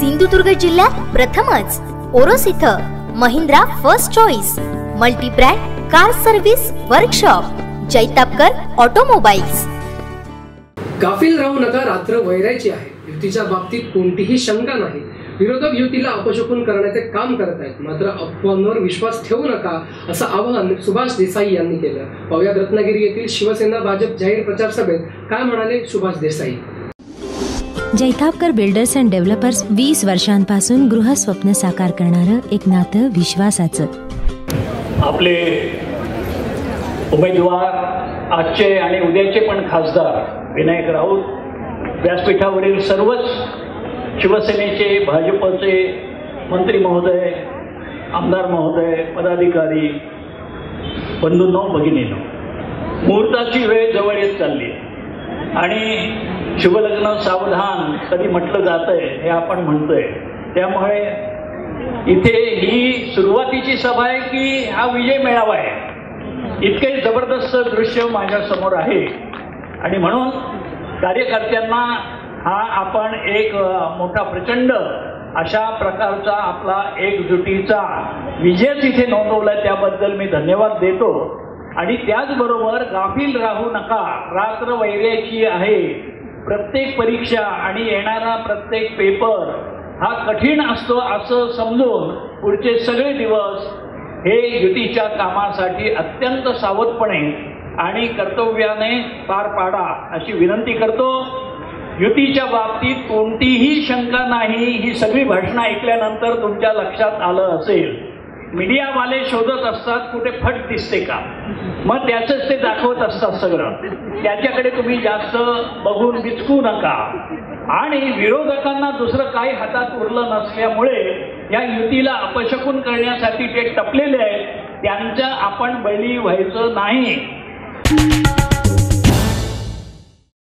सिंधुदुर्ग जिल्ह्यात प्रथमच. ओरोस इथं Mahindra first choice multibrand car service workshop Jaitapkar automobiles. गाफील राहू नका रात्र वैरायची आहे. युतीच्या बाबतीत कोणतीही शंका नाही. विरोधक युतीला अपशकून करण्याचे काम करत आहेत. मात्र अफवांवर विश्वास ठेवू नका असं आवाहन सुभाष देसाई यांनी केलं. पाहुयात रत्नागिरी येथील शिवसेना भाजप जाहीर प्रचार सभेत काय म्हणाले Subhash Desai? Jaitapkar builders and developers वीस वर्षांपासून गृहस्वप्न साकार करणारं एक नातं विश्वासाचं. आपले उमेदवार आजचे आणि उद्याचे पण खासदार विनायक राऊत व्यासपीठावरील सर्वच शिवसेनेचे भाजपचे मंत्री महोदय आमदार महोदय पदाधिकारी बंधूंनो भगिनीनो मुहूर्ताची वेळ जवळ येत चालली आहे. आणि शुभलग्न सावधान कधी म्हटलं जातंय हे आपण म्हणतोय. त्यामुळे इथे ही सुरुवातीची सभा आहे की हा विजय मेळावा आहे. इतके जबरदस्त दृश्य माझ्यासमोर आहे. आणि म्हणून कार्यकर्त्यांना हा आपण एक मोठा प्रचंड अशा प्रकारचा आपला एकजुटीचा विजयच इथे नोंदवला त्याबद्दल मी धन्यवाद देतो. आणि त्याचबरोबर गाफील राहू नका रात्र वैर्याची आहे. प्रत्येक परीक्षा आणि येणारा प्रत्येक पेपर हा कठीण असतो असं समजून पुढचे सगळे दिवस हे युतीच्या कामासाठी अत्यंत सावधपणे आणि कर्तव्याने पार पाडा अशी विनंती करतो. युतीच्या बाबतीत कोणतीही शंका नाही ही सगळी भाषणं ऐकल्यानंतर तुमच्या लक्षात आलं असेल. मीडियावाले शोधत असतात कुठे फट दिसते का? मग त्याचंच ते दाखवत असतात सगळं. त्याच्याकडे तुम्ही जास्त बघून विचकू नका. आणि विरोधकांना दुसरं काही हातात उरलं नसल्यामुळे या युतीला अपशकून करण्यासाठी ते टपलेले आहेत त्यांच्या आपण बळी व्हायचं नाही.